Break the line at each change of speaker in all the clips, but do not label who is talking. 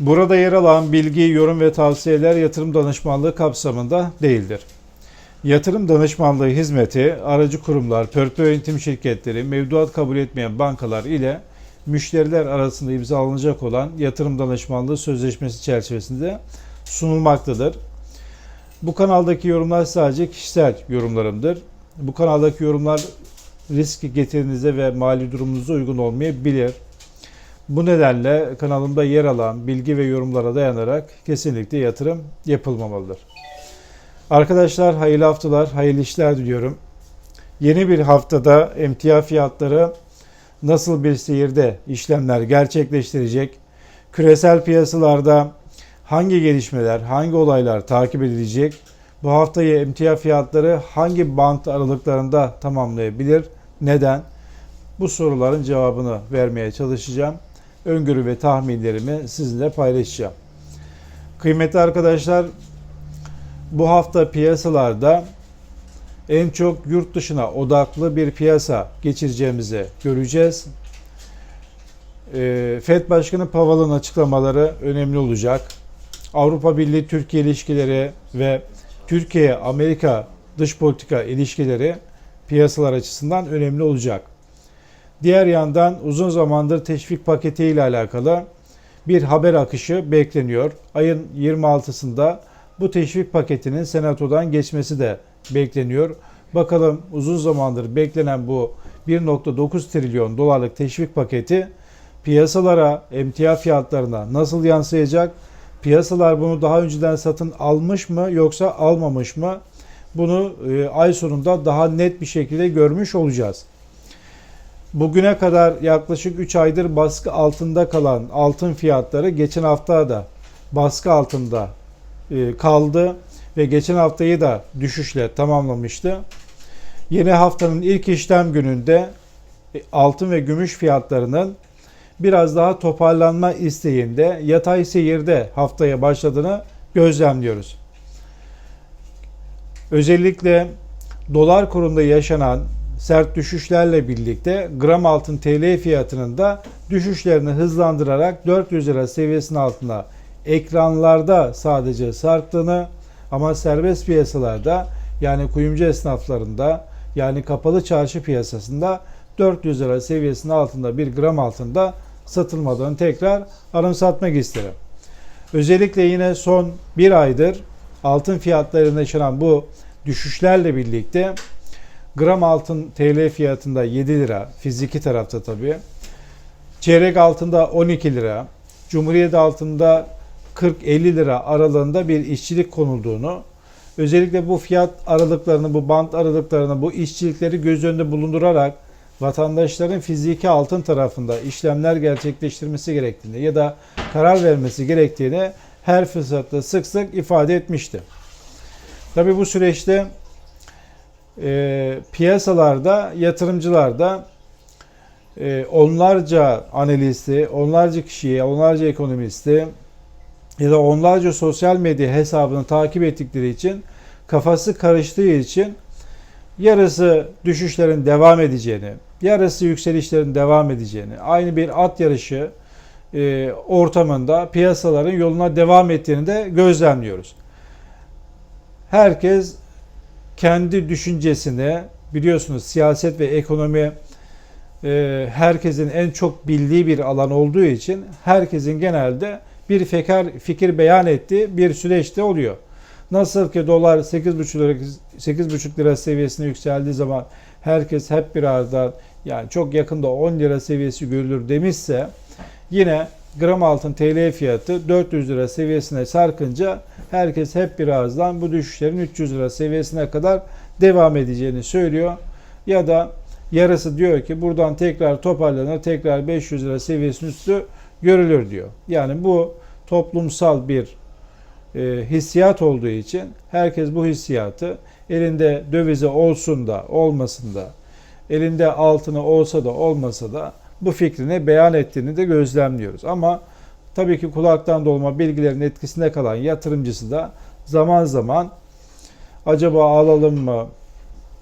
Burada yer alan bilgi, yorum ve tavsiyeler yatırım danışmanlığı kapsamında değildir. Yatırım danışmanlığı hizmeti aracı kurumlar, portföy yönetim şirketleri, mevduat kabul etmeyen bankalar ile müşteriler arasında imzalanacak olan yatırım danışmanlığı sözleşmesi çerçevesinde sunulmaktadır. Bu kanaldaki yorumlar sadece kişisel yorumlarımdır. Bu kanaldaki yorumlar risk getirinize ve mali durumunuza uygun olmayabilir. Bu nedenle kanalımda yer alan bilgi ve yorumlara dayanarak kesinlikle yatırım yapılmamalıdır. Arkadaşlar hayırlı haftalar, hayırlı işler diliyorum. Yeni bir haftada emtia fiyatları nasıl bir seyirde işlemler gerçekleştirecek? Küresel piyasalarda hangi gelişmeler, hangi olaylar takip edilecek? Bu haftayı emtia fiyatları hangi bant aralıklarında tamamlayabilir? Neden? Bu soruların cevabını vermeye çalışacağım. Öngörü ve tahminlerimi sizinle paylaşacağım. Kıymetli arkadaşlar, bu hafta piyasalarda en çok yurt dışına odaklı bir piyasa geçireceğimizi göreceğiz. Ee, FED Başkanı Powell'ın açıklamaları önemli olacak. Avrupa Birliği Türkiye ilişkileri ve Türkiye Amerika dış politika ilişkileri piyasalar açısından önemli olacak. Diğer yandan uzun zamandır teşvik paketi ile alakalı bir haber akışı bekleniyor. Ayın 26'sında bu teşvik paketinin senatodan geçmesi de bekleniyor. Bakalım uzun zamandır beklenen bu 1.9 trilyon dolarlık teşvik paketi piyasalara, emtia fiyatlarına nasıl yansıyacak? Piyasalar bunu daha önceden satın almış mı yoksa almamış mı? Bunu e, ay sonunda daha net bir şekilde görmüş olacağız. Bugüne kadar yaklaşık 3 aydır baskı altında kalan altın fiyatları geçen hafta da baskı altında e, kaldı ve geçen haftayı da düşüşle tamamlamıştı. Yeni haftanın ilk işlem gününde e, altın ve gümüş fiyatlarının biraz daha toparlanma isteğinde yatay seyirde haftaya başladığını gözlemliyoruz. Özellikle dolar kurunda yaşanan sert düşüşlerle birlikte gram altın TL fiyatının da düşüşlerini hızlandırarak 400 lira seviyesinin altına ekranlarda sadece sarktığını ama serbest piyasalarda yani kuyumcu esnaflarında yani kapalı çarşı piyasasında 400 lira seviyesinin altında bir gram altında satılmadığını tekrar anımsatmak isterim. Özellikle yine son bir aydır altın fiyatlarında yaşanan bu düşüşlerle birlikte gram altın TL fiyatında 7 lira fiziki tarafta tabii. Çeyrek altında 12 lira. Cumhuriyet altında 40-50 lira aralığında bir işçilik konulduğunu, özellikle bu fiyat aralıklarını, bu bant aralıklarını, bu işçilikleri göz önünde bulundurarak vatandaşların fiziki altın tarafında işlemler gerçekleştirmesi gerektiğini ya da karar vermesi gerektiğini her fırsatta sık sık ifade etmişti. Tabi bu süreçte e, piyasalarda, yatırımcılarda e, onlarca analisti, onlarca kişiye, onlarca ekonomisti ya da onlarca sosyal medya hesabını takip ettikleri için kafası karıştığı için yarısı düşüşlerin devam edeceğini, yarısı yükselişlerin devam edeceğini, aynı bir at yarışı e, ortamında piyasaların yoluna devam ettiğini de gözlemliyoruz. Herkes kendi düşüncesine biliyorsunuz siyaset ve ekonomi e, herkesin en çok bildiği bir alan olduğu için herkesin genelde bir fikir, fikir beyan ettiği bir süreçte oluyor. Nasıl ki dolar 8,5 lira 8,5 lira seviyesine yükseldiği zaman herkes hep bir aradan yani çok yakında 10 lira seviyesi görülür demişse yine gram altın TL fiyatı 400 lira seviyesine sarkınca herkes hep bir ağızdan bu düşüşlerin 300 lira seviyesine kadar devam edeceğini söylüyor. Ya da yarısı diyor ki buradan tekrar toparlanır tekrar 500 lira seviyesinin üstü görülür diyor. Yani bu toplumsal bir e, hissiyat olduğu için herkes bu hissiyatı elinde dövize olsun da olmasın da elinde altını olsa da olmasa da bu fikrini beyan ettiğini de gözlemliyoruz. Ama tabii ki kulaktan dolma bilgilerin etkisinde kalan yatırımcısı da zaman zaman acaba alalım mı,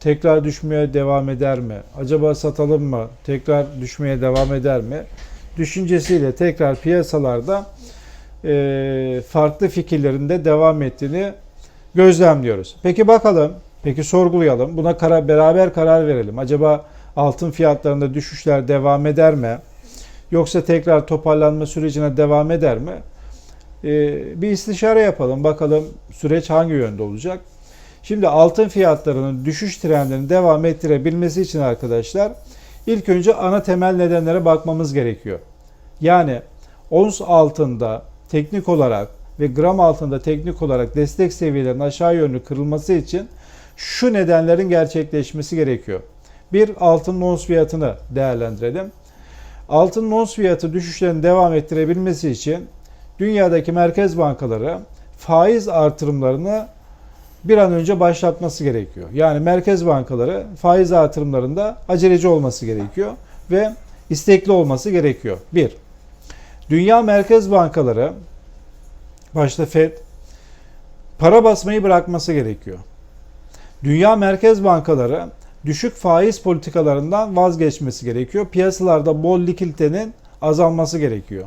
tekrar düşmeye devam eder mi, acaba satalım mı, tekrar düşmeye devam eder mi düşüncesiyle tekrar piyasalarda e, farklı fikirlerinde devam ettiğini gözlemliyoruz. Peki bakalım, peki sorgulayalım. Buna karar, beraber karar verelim. Acaba altın fiyatlarında düşüşler devam eder mi? Yoksa tekrar toparlanma sürecine devam eder mi? Ee, bir istişare yapalım. Bakalım süreç hangi yönde olacak? Şimdi altın fiyatlarının düşüş trendini devam ettirebilmesi için arkadaşlar ilk önce ana temel nedenlere bakmamız gerekiyor. Yani ons altında teknik olarak ve gram altında teknik olarak destek seviyelerinin aşağı yönlü kırılması için şu nedenlerin gerçekleşmesi gerekiyor. Bir altın ons fiyatını değerlendirelim. Altın ons fiyatı düşüşlerini devam ettirebilmesi için dünyadaki merkez bankaları faiz artırımlarını bir an önce başlatması gerekiyor. Yani merkez bankaları faiz artırımlarında aceleci olması gerekiyor ve istekli olması gerekiyor. Bir, dünya merkez bankaları başta FED para basmayı bırakması gerekiyor. Dünya merkez bankaları düşük faiz politikalarından vazgeçmesi gerekiyor. Piyasalarda bol likiditenin azalması gerekiyor.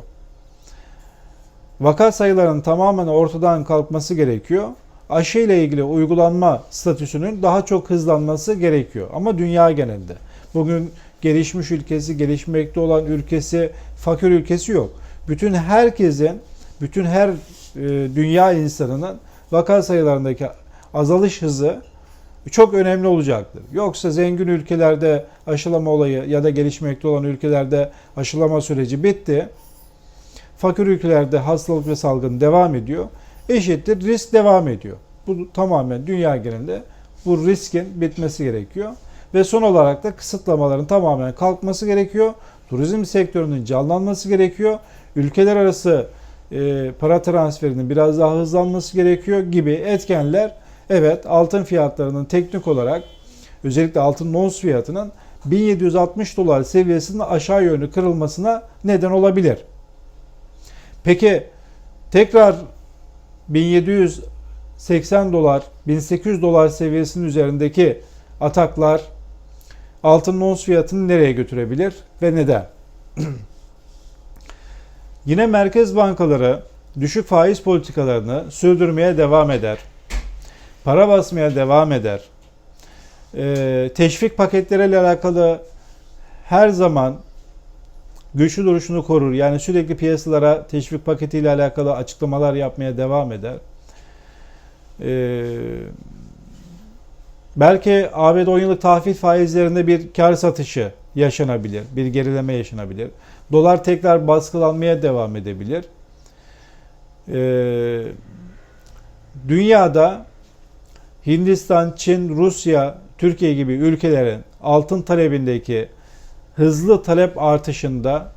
Vaka sayılarının tamamen ortadan kalkması gerekiyor. Aşı ile ilgili uygulanma statüsünün daha çok hızlanması gerekiyor. Ama dünya genelinde. Bugün gelişmiş ülkesi, gelişmekte olan ülkesi, fakir ülkesi yok. Bütün herkesin, bütün her e, dünya insanının vaka sayılarındaki azalış hızı çok önemli olacaktır. Yoksa zengin ülkelerde aşılama olayı ya da gelişmekte olan ülkelerde aşılama süreci bitti. Fakir ülkelerde hastalık ve salgın devam ediyor. Eşittir risk devam ediyor. Bu tamamen dünya genelinde bu riskin bitmesi gerekiyor. Ve son olarak da kısıtlamaların tamamen kalkması gerekiyor. Turizm sektörünün canlanması gerekiyor. Ülkeler arası e, para transferinin biraz daha hızlanması gerekiyor gibi etkenler evet altın fiyatlarının teknik olarak özellikle altın ons fiyatının 1760 dolar seviyesinin aşağı yönlü kırılmasına neden olabilir. Peki tekrar 1780 dolar, 1800 dolar seviyesinin üzerindeki ataklar altın ons fiyatını nereye götürebilir ve neden? Yine merkez bankaları düşük faiz politikalarını sürdürmeye devam eder. Para basmaya devam eder. Ee, teşvik paketleriyle alakalı her zaman güçlü duruşunu korur. Yani sürekli piyasalara teşvik paketiyle alakalı açıklamalar yapmaya devam eder. Ee, belki ABD 10 yıllık tahvil faizlerinde bir kar satışı yaşanabilir. Bir gerileme yaşanabilir. Dolar tekrar baskılanmaya devam edebilir. Ee, dünyada Hindistan, Çin, Rusya, Türkiye gibi ülkelerin altın talebindeki hızlı talep artışında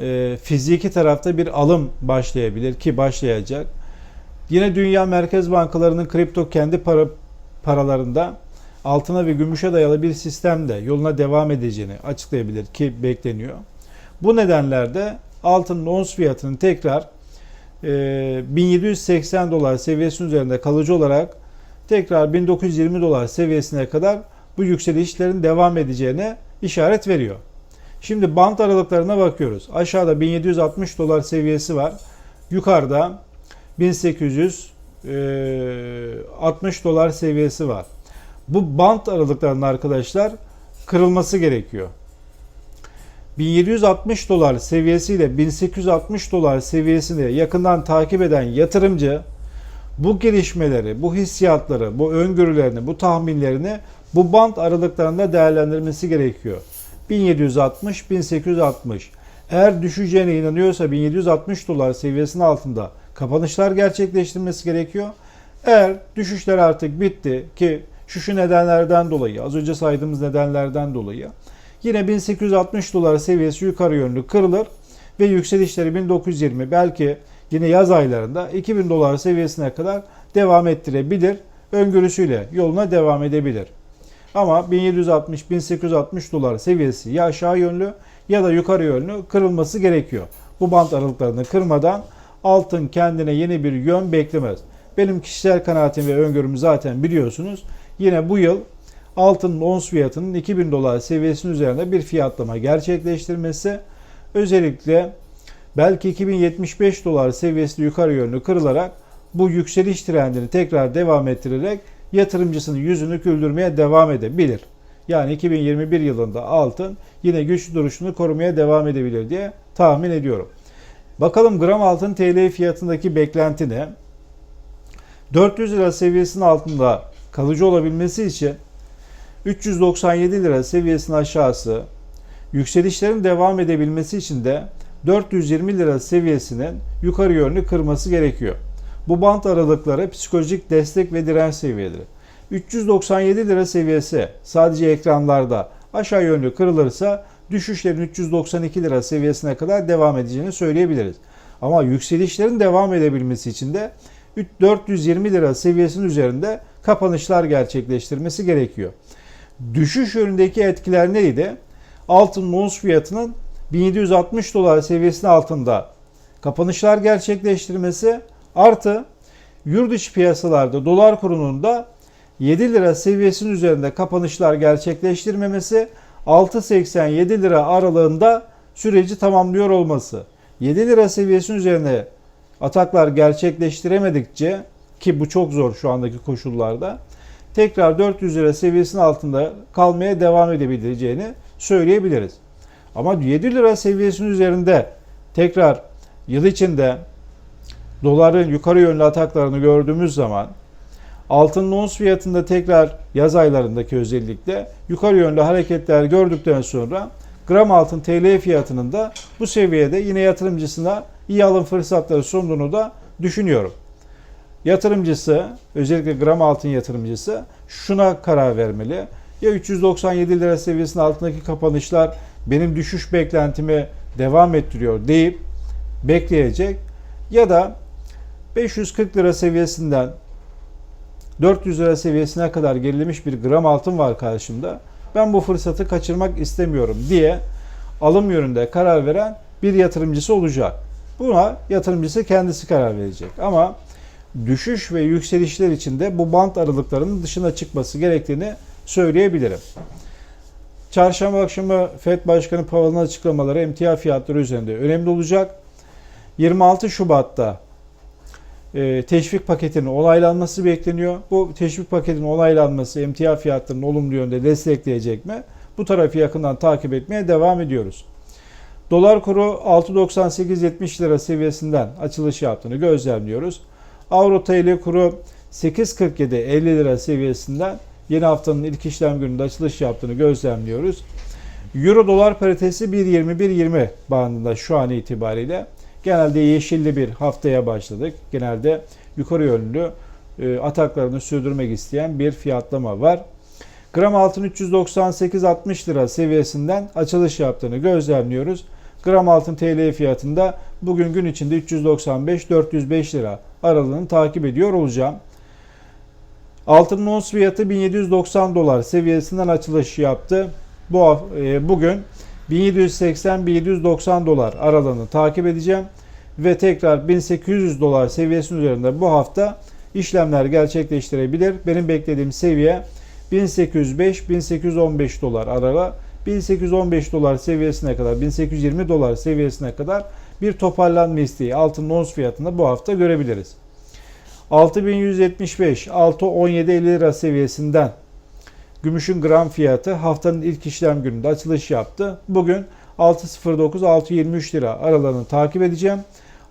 e, fiziki tarafta bir alım başlayabilir ki başlayacak. Yine dünya merkez bankalarının kripto kendi para, paralarında altına ve gümüşe dayalı bir sistemde yoluna devam edeceğini açıklayabilir ki bekleniyor. Bu nedenlerde altının ons fiyatının tekrar e, 1780 dolar seviyesinin üzerinde kalıcı olarak tekrar 1920 dolar seviyesine kadar bu yükselişlerin devam edeceğine işaret veriyor. Şimdi bant aralıklarına bakıyoruz. Aşağıda 1760 dolar seviyesi var. Yukarıda 1860 dolar seviyesi var. Bu bant aralıklarının arkadaşlar kırılması gerekiyor. 1760 dolar seviyesiyle 1860 dolar seviyesini yakından takip eden yatırımcı bu gelişmeleri, bu hissiyatları, bu öngörülerini, bu tahminlerini bu bant aralıklarında değerlendirmesi gerekiyor. 1760-1860. Eğer düşeceğine inanıyorsa 1760 dolar seviyesinin altında kapanışlar gerçekleştirmesi gerekiyor. Eğer düşüşler artık bitti ki şu şu nedenlerden dolayı, az önce saydığımız nedenlerden dolayı yine 1860 dolar seviyesi yukarı yönlü kırılır ve yükselişleri 1920 belki yine yaz aylarında 2000 dolar seviyesine kadar devam ettirebilir. Öngörüsüyle yoluna devam edebilir. Ama 1760-1860 dolar seviyesi ya aşağı yönlü ya da yukarı yönlü kırılması gerekiyor. Bu bant aralıklarını kırmadan altın kendine yeni bir yön beklemez. Benim kişisel kanaatim ve öngörüm zaten biliyorsunuz. Yine bu yıl altının ons fiyatının 2000 dolar seviyesinin üzerinde bir fiyatlama gerçekleştirmesi özellikle belki 2075 dolar seviyesi yukarı yönlü kırılarak bu yükseliş trendini tekrar devam ettirerek yatırımcısının yüzünü güldürmeye devam edebilir. Yani 2021 yılında altın yine güçlü duruşunu korumaya devam edebilir diye tahmin ediyorum. Bakalım gram altın TL fiyatındaki beklenti ne? 400 lira seviyesinin altında kalıcı olabilmesi için 397 lira seviyesinin aşağısı, yükselişlerin devam edebilmesi için de 420 lira seviyesinin yukarı yönlü kırması gerekiyor. Bu bant aralıkları psikolojik destek ve direnç seviyeleri. 397 lira seviyesi sadece ekranlarda aşağı yönlü kırılırsa düşüşlerin 392 lira seviyesine kadar devam edeceğini söyleyebiliriz. Ama yükselişlerin devam edebilmesi için de 420 lira seviyesinin üzerinde kapanışlar gerçekleştirmesi gerekiyor. Düşüş yönündeki etkiler neydi? Altın ons fiyatının 1760 dolar seviyesinin altında kapanışlar gerçekleştirmesi artı yurt dışı piyasalarda dolar kurunun da 7 lira seviyesinin üzerinde kapanışlar gerçekleştirmemesi 6.87 lira aralığında süreci tamamlıyor olması. 7 lira seviyesinin üzerine ataklar gerçekleştiremedikçe ki bu çok zor şu andaki koşullarda tekrar 400 lira seviyesinin altında kalmaya devam edebileceğini söyleyebiliriz. Ama 7 lira seviyesinin üzerinde tekrar yıl içinde doların yukarı yönlü ataklarını gördüğümüz zaman altının ons fiyatında tekrar yaz aylarındaki özellikle yukarı yönlü hareketler gördükten sonra gram altın TL fiyatının da bu seviyede yine yatırımcısına iyi alım fırsatları sunduğunu da düşünüyorum. Yatırımcısı özellikle gram altın yatırımcısı şuna karar vermeli. Ya 397 lira seviyesinin altındaki kapanışlar benim düşüş beklentimi devam ettiriyor deyip bekleyecek ya da 540 lira seviyesinden 400 lira seviyesine kadar gerilemiş bir gram altın var karşımda. Ben bu fırsatı kaçırmak istemiyorum diye alım yönünde karar veren bir yatırımcısı olacak. Buna yatırımcısı kendisi karar verecek. Ama düşüş ve yükselişler içinde bu bant aralıklarının dışına çıkması gerektiğini söyleyebilirim. Çarşamba akşamı FED Başkanı Powell'ın açıklamaları emtia fiyatları üzerinde önemli olacak. 26 Şubat'ta e, teşvik paketinin onaylanması bekleniyor. Bu teşvik paketinin onaylanması emtia fiyatlarının olumlu yönde destekleyecek mi? Bu tarafı yakından takip etmeye devam ediyoruz. Dolar kuru 6.98-70 lira seviyesinden açılış yaptığını gözlemliyoruz. Avro TL kuru 8.47-50 lira seviyesinden yeni haftanın ilk işlem gününde açılış yaptığını gözlemliyoruz. Euro dolar paritesi 1.21-20 bandında şu an itibariyle. Genelde yeşilli bir haftaya başladık. Genelde yukarı yönlü e, ataklarını sürdürmek isteyen bir fiyatlama var. Gram altın 398-60 lira seviyesinden açılış yaptığını gözlemliyoruz. Gram altın TL fiyatında bugün gün içinde 395-405 lira aralığını takip ediyor olacağım. Altının ons fiyatı 1790 dolar seviyesinden açılış yaptı. Bu e, bugün 1780-1790 dolar aralığını takip edeceğim ve tekrar 1800 dolar seviyesinin üzerinde bu hafta işlemler gerçekleştirebilir. Benim beklediğim seviye 1805-1815 dolar aralığı. 1815 dolar seviyesine kadar, 1820 dolar seviyesine kadar bir toparlanma isteği altın ons fiyatında bu hafta görebiliriz. 6175, 617 lira seviyesinden gümüşün gram fiyatı haftanın ilk işlem gününde açılış yaptı. Bugün 609 623 lira aralığını takip edeceğim.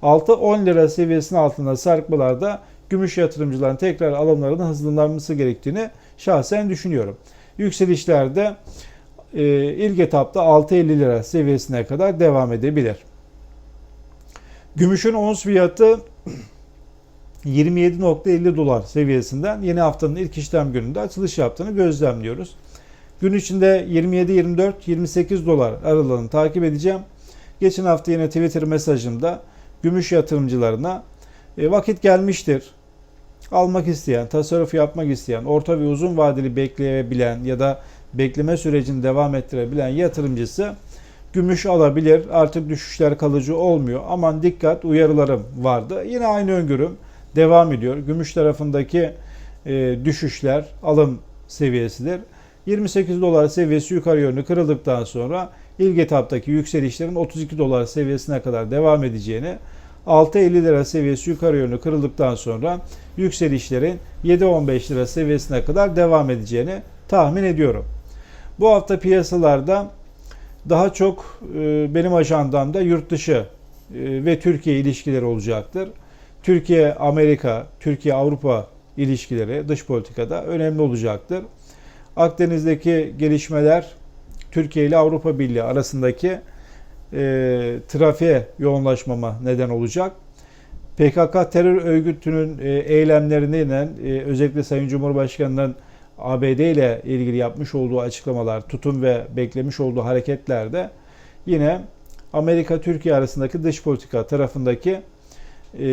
6-10 lira seviyesinin altında sarkmalarda gümüş yatırımcıların tekrar alımlarının hızlanması gerektiğini şahsen düşünüyorum. Yükselişlerde e, ilk etapta 6.50 lira seviyesine kadar devam edebilir. Gümüşün ons fiyatı 27.50 dolar seviyesinden yeni haftanın ilk işlem gününde açılış yaptığını gözlemliyoruz. Gün içinde 27, 24, 28 dolar aralığını takip edeceğim. Geçen hafta yine Twitter mesajımda gümüş yatırımcılarına e, vakit gelmiştir. Almak isteyen, tasarruf yapmak isteyen, orta ve uzun vadeli bekleyebilen ya da bekleme sürecini devam ettirebilen yatırımcısı gümüş alabilir. Artık düşüşler kalıcı olmuyor. Aman dikkat uyarılarım vardı. Yine aynı öngörüm devam ediyor. Gümüş tarafındaki e, düşüşler alım seviyesidir. 28 dolar seviyesi yukarı yönlü kırıldıktan sonra ilk etaptaki yükselişlerin 32 dolar seviyesine kadar devam edeceğini, 6.50 lira seviyesi yukarı yönlü kırıldıktan sonra yükselişlerin 7.15 lira seviyesine kadar devam edeceğini tahmin ediyorum. Bu hafta piyasalarda daha çok e, benim ajandamda yurt dışı e, ve Türkiye ilişkileri olacaktır. Türkiye Amerika, Türkiye Avrupa ilişkileri dış politikada önemli olacaktır. Akdeniz'deki gelişmeler Türkiye ile Avrupa Birliği arasındaki e, trafiğe yoğunlaşmama neden olacak. PKK terör örgütünün e, eylemlerinden e, özellikle Sayın Cumhurbaşkanı'nın ABD ile ilgili yapmış olduğu açıklamalar, tutum ve beklemiş olduğu hareketlerde yine Amerika-Türkiye arasındaki dış politika tarafındaki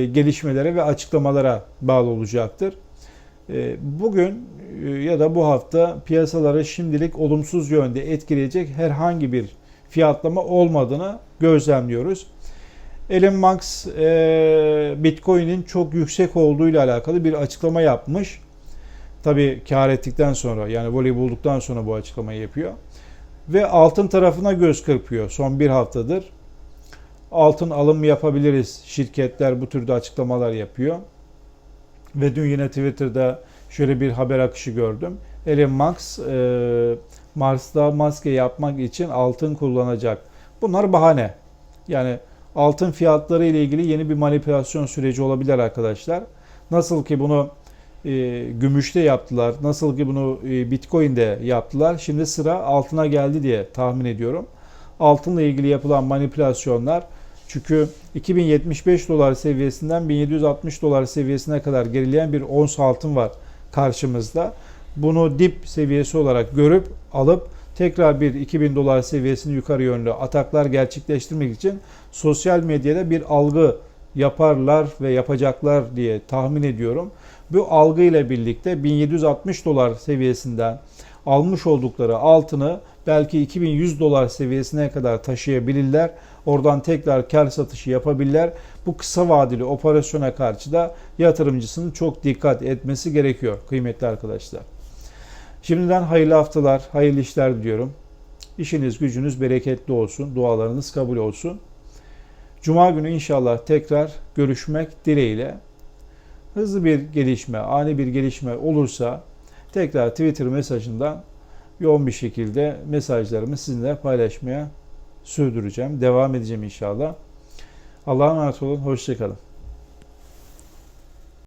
gelişmelere ve açıklamalara bağlı olacaktır. E, bugün e, ya da bu hafta piyasaları şimdilik olumsuz yönde etkileyecek herhangi bir fiyatlama olmadığını gözlemliyoruz. Elon Musk e, Bitcoin'in çok yüksek olduğu ile alakalı bir açıklama yapmış. Tabii kar ettikten sonra yani voley bulduktan sonra bu açıklamayı yapıyor. Ve altın tarafına göz kırpıyor son bir haftadır. Altın alım yapabiliriz. Şirketler bu türde açıklamalar yapıyor. Ve dün yine Twitter'da şöyle bir haber akışı gördüm. Elon Musk e, Mars'ta maske yapmak için altın kullanacak. Bunlar bahane. Yani altın fiyatları ile ilgili yeni bir manipülasyon süreci olabilir arkadaşlar. Nasıl ki bunu e, gümüşte yaptılar, nasıl ki bunu e, Bitcoin'de yaptılar. Şimdi sıra altına geldi diye tahmin ediyorum. Altınla ilgili yapılan manipülasyonlar çünkü 2075 dolar seviyesinden 1760 dolar seviyesine kadar gerileyen bir ons altın var karşımızda. Bunu dip seviyesi olarak görüp alıp tekrar bir 2000 dolar seviyesini yukarı yönlü ataklar gerçekleştirmek için sosyal medyada bir algı yaparlar ve yapacaklar diye tahmin ediyorum. Bu algıyla birlikte 1760 dolar seviyesinden almış oldukları altını belki 2100 dolar seviyesine kadar taşıyabilirler. Oradan tekrar kar satışı yapabilirler. Bu kısa vadeli operasyona karşı da yatırımcısının çok dikkat etmesi gerekiyor kıymetli arkadaşlar. Şimdiden hayırlı haftalar, hayırlı işler diliyorum. İşiniz gücünüz bereketli olsun, dualarınız kabul olsun. Cuma günü inşallah tekrar görüşmek dileğiyle. Hızlı bir gelişme, ani bir gelişme olursa tekrar Twitter mesajından yoğun bir şekilde mesajlarımı sizinle paylaşmaya sürdüreceğim. Devam edeceğim inşallah. Allah'a emanet olun. Hoşçakalın.